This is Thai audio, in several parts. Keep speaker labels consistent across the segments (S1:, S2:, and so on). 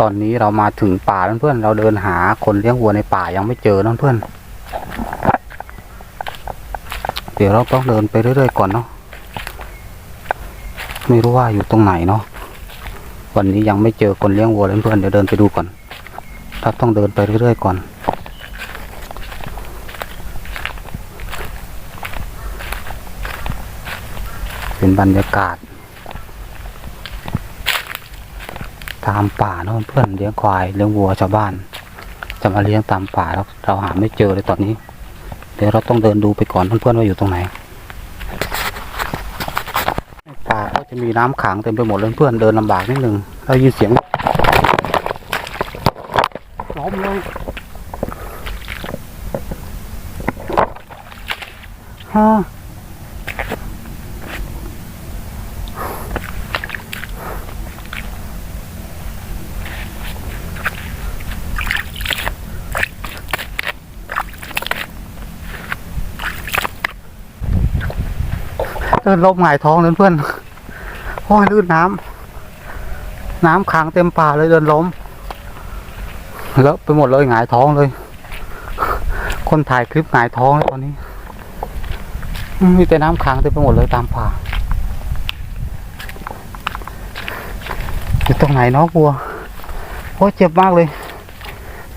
S1: ตอนนี้เรามาถึงป่าเพื่อนเราเดินหาคนเลี้ยงวัวในป่ายังไม่เจอเพื่อนเดี๋ยวเราต้องเดินไปเรื่อยๆก่อนเนาะไม่รู้ว่าอยู่ตรงไหนเนาะวันนี้ยังไม่เจอคนเลี้ยงวัวเลยเพื่อนเดี๋ยวเดินไปดูก่อนเราต้องเดินไปเรื่อยๆก่อนเป็นบรรยากาศ ตามป่าเนอะเพื่อนเลี้ยงควายเลี้ยงวัวชาวบ้าน จะมาเลี้ยงตามป่าแล้วเราหาไม่เจอเลยตอนนี้ เดี๋ยวเราต้องเดินดูไปก่อนเพื่อนๆว่าอยู่ตรงไหนป่าก็จะมีน้ำขังเต็มไปหมดเลยเพื่อนเดินลำบากนิดนึงเรายินเสียงล้อมเลยฮะ เดินลมหงายท้องเพื่อนโอ้ยลื่นน้ำน้ำขังเต็มป่าเลยเดินล้มเลอะไปหมดเลยหงายท้องเลย คนถ่ายคลิปหงายท้องเลยตอนนี้ มีแต่น้ำขังเต็มไปหมดเลยตามป่าอยู่ตรงไหนเนาะบัวโอ้ยเจ็บมากเลย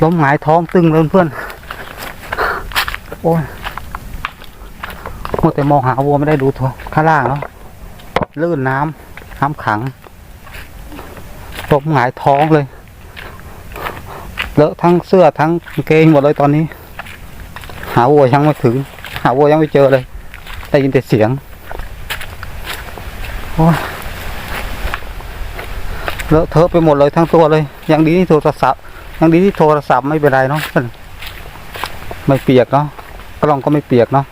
S1: ล้มหงายท้องตึงเลยเพื่อนโอ้ย มัวแต่มองหาวัวไม่ได้ดูตัวข้างล่างเนาะลื่นน้ำน้ำขังล้มหงายท้องเลยเลอะทั้งเสื้อทั้งกางเกงหมดเลยตอนนี้ หาวัวยังไม่ถึง หาวัวยังไม่เจอเลยได้ยินแต่เสียงโอ้ยเลอะเทอะไปหมดเลยทั้งตัวเลย ยังดีที่โทรศัพท์ยังดีที่โทรศัพท์ไม่เป็นไรเนาะไม่เปียกเนาะกล้องก็ไม่เปียกเนาะ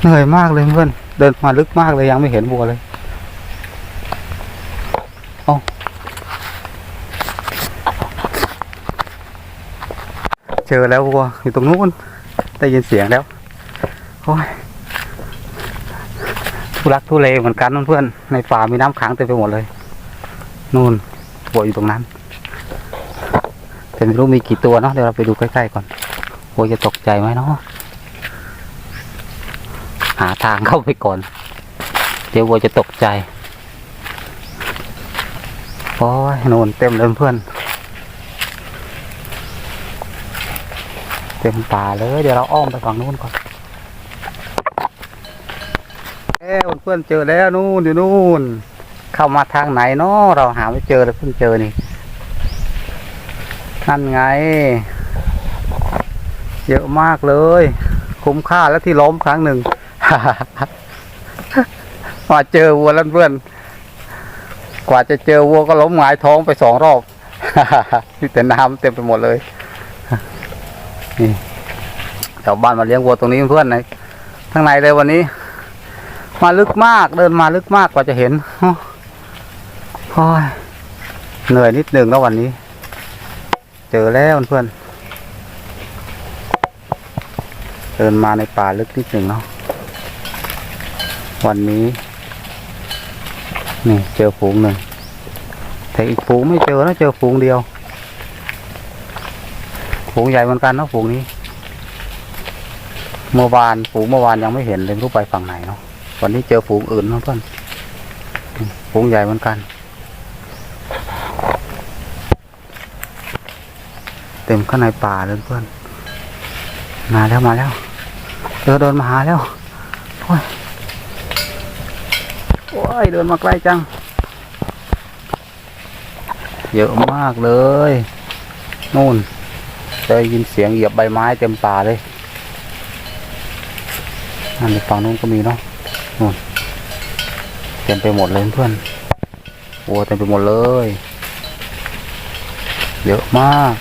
S1: เหนื่อยมากเลยเพื่อน เดินมาลึกมากเลยยังไม่เห็นวัวเลยเอาเจอแล้ววัวอยู่ตรงนู้นได้ยินเสียงแล้วโอ้ยทุลักทุเลเหมือนกันเพื่อนในป่ามีน้ำขังเต็มไปหมดเลย นู่นวัวอยู่ตรงนั้นแต่ไม่รู้มีกี่ตัวเนาะเดี๋ยวเราไปดูใกล้ๆก่อนวัวจะตกใจไหมเนาะ หาทางเข้าไปก่อน เดี๋ยววัวจะตกใจโอ้ยโนนเต็มเลยเพื่อน เต็มป่าเลย เดี๋ยวเราอ้อมไปฝั่งนู้นก่อนเอ้เพื่อนเจอแล้วนู่นอยู่นู่น เข้ามาทางไหนเนาะเราหาไม่เจอเลยเพิ่งเจอนี่นั่นไง เยอะมากเลย คุ้มค่าแล้วที่ล้มครั้งหนึ่ง มาเจอวัวแล้วเพื่อน กว่าจะเจอวัวก็ล้มหงายท้องไปสองรอบมีแต่น้ำเต็มไปหมดเลยนี่แถวบ้านมาเลี้ยงวัวตรงนี้เพื่อนในข้างในเลยวันนี้ มาลึกมากเดินมาลึกมากกว่าจะเห็นโอ้ยเหนื่อยนิดหนึ่งแล้ววันนี้ เจอแล้วเพื่อนเดินมาในป่าลึกนิดหนึ่งเนาะ วันนี้ นี่เจอฝูงหนึ่งแต่อีกฝูงไม่เจอนะเจอฝูงเดียว ฝูงใหญ่เหมือนกันนะฝูงนี้ เมื่อวานฝูงเมื่อวานยังไม่เห็นเลยไม่รู้ไปฝั่งไหนเนาะวันนี้เจอฝูงอื่นนะเพื่อนฝูงใหญ่เหมือนกัน เต็มข้างในป่าเลยเพื่อนมาแล้วมาแล้วเจอเดินมาหาแล้วโอ้ย ยเดินมาใกล้จัง เยอะมากเลย นู่นได้ยินเสียงเหยียบใบไม้เต็มป่าเลยอันในฝั่งนู้นก็มีเนาะนู่นเต็มไปหมดเลยเพื่อนโอ้เต็มไปหมดเลย เยอะมาก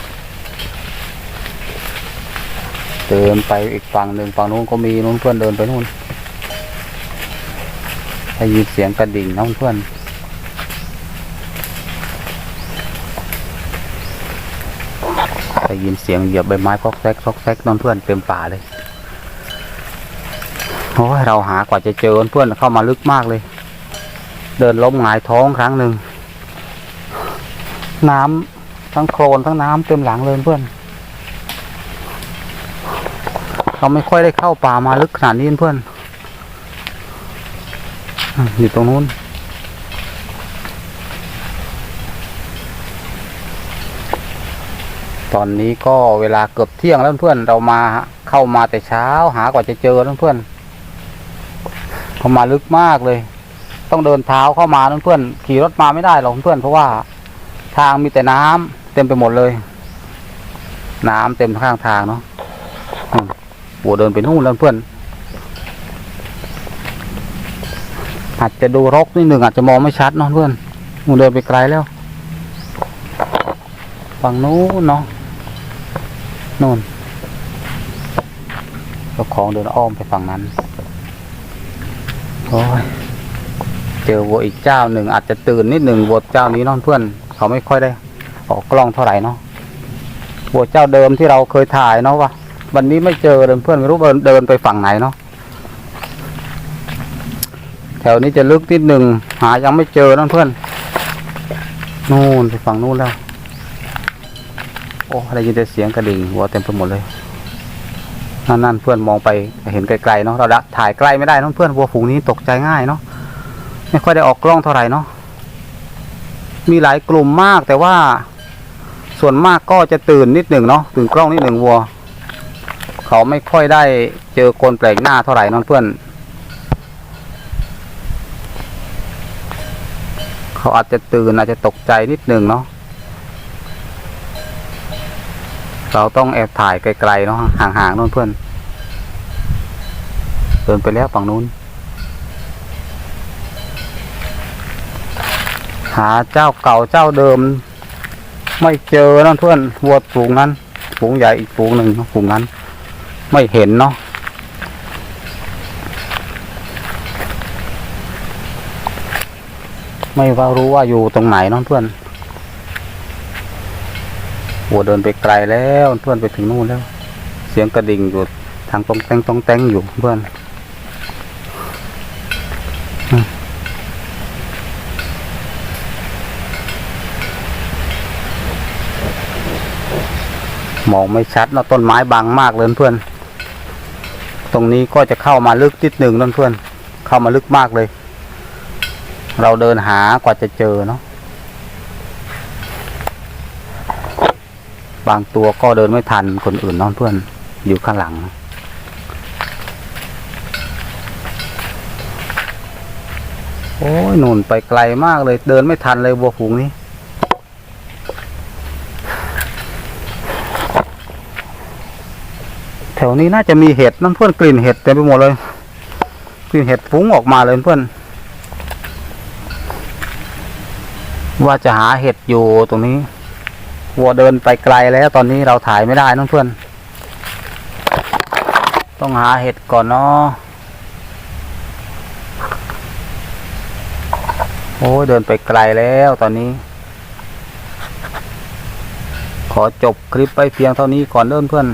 S1: เดินไปอีกฝั่งหนึ่งฝั่งนู้นก็มีนู้นเพื่อนเดินไปนู่น ได้ยินเสียงกระดิ่งนะเพื่อนได้ยินเสียงเหยียบใบไม้ซอกแซกซอกแซกน้อนเพื่อนเต็มป่าเลยโอ้ยเราหากว่าจะเจอเพื่อนเข้ามาลึกมากเลย เดินล้มหงายท้องครั้งหนึ่งน้ำทั้งโคลนทั้งน้ำเต็มหลังเลยเพื่อน เราไม่ค่อยได้เข้าป่ามาลึกขนาดนี้เพื่อน อยู่ตรงนู้นตอนนี้ก็เวลาเกือบเที่ยงแล้วเพื่อนเรามาเข้ามาแต่เช้า หากว่าจะเจอแล้วเพื่อนเขามาลึกมากเลย ต้องเดินเท้าเข้ามาเพื่อนขี่รถมาไม่ได้หรอกเพื่อนเพราะว่า ทางมีแต่น้ำเต็มไปหมดเลย น้ำเต็มข้างทางเนาะอืมเดินไปนู่นแล้วเพื่อน อาจจะดูรกนิดหนึ่งอาจจะมองไม่ชัดเนาะเพื่อนหัวเดินไปไกลแล้ว ฝั่งนู้นเนาะนู่นเจ้าของเดินอ้อมไปฝั่งนั้นโอ้ยเจอวัวอีกเจ้าหนึ่งอาจจะตื่นนิดหนึ่งวัวเจ้านี้น้องเพื่อน เขาไม่ค่อยได้ ออกกล้องเท่าไหร่เนาะวัวเจ้าเดิมที่เราเคยถ่ายเนาะว่าวันนี้ไม่เจอเดินเพื่อนไม่รู้เดินไปฝั่งไหนเนาะ ถวนี้จะลึกนิดหนึ่งหายังไม่เจอน้องเพื่อนนู่นไปฝั่งนู้นแล้ว โอ้ได้ยินแต่เสียงกระดิ่งวัวเต็มไปหมดเลยนั่นนั่นเพื่อนมองไปเห็นไกลๆเนาะเราละถ่ายใกล้ไม่ได้น้องเพื่อนวัวฝูงนี้ตกใจง่ายเนาะไม่ค่อยได้ออกกล้องเท่าไหร่เนาะมีหลายกลุ่มมากแต่ว่า ส่วนมากก็จะตื่นนิดหนึ่งเนาะตื่นกล้องนิดหนึ่งวัว เขาไม่ค่อยได้เจอคนแปลกหน้าเท่าไหร่น้องเพื่อน เขาอาจจะตื่นอาจจะตกใจนิดหนึ่งเนาะเราต้องแอบถ่ายไกลๆเนาะห่างๆนู่นเพื่อนเดินไปแล้วฝั่งนู้น หาเจ้าเก่าเจ้าเดิม ไม่เจอนั่นเพื่อนวัวฝูงนั้นฝูงใหญ่อีกฝูงหนึ่งเนาะฝูงนั้น ไม่เห็นเนาะ ไม่ว่ารู้ว่าอยู่ตรงไหนน้องเพื่อนโอ้เดินไปไกลแล้วเพื่อนไปถึงนู่นแล้ว เสียงกระดิ่งอยู่ทางตรงแตงตรงแตงอยู่เพื่อนมองไม่ชัดเนะต้นไม้บังมากเลยเพื่อน ตรงนี้ก็จะเข้ามาลึกนิดหนึ่งนั่นเพื่อน เข้ามาลึกมากเลย เราเดินหากว่าจะเจอเนาะบางตัวก็เดินไม่ทันคนอื่นน้องเพื่อนอยู่ข้างหลัง โอ้ยหนุนไปไกลมากเลย เดินไม่ทันเลยวัวฝูงนี้แถวนี้น่าจะมีเห็ดน้ำเพื่อนกลิ่นเห็ดเต็มไปหมดเลย กลิ่นเห็ดฟุ้งออกมาเลยเพื่อน ว่าจะหาเห็ดอยู่ตรงนี้วัวเดินไปไกลแล้วตอนนี้เราถ่ายไม่ได้น้องเพื่อน ต้องหาเห็ดก่อนเนาะโอ้เดินไปไกลแล้วตอนนี้ ขอจบคลิปไปเพียงเท่านี้ก่อนเดินเพื่อน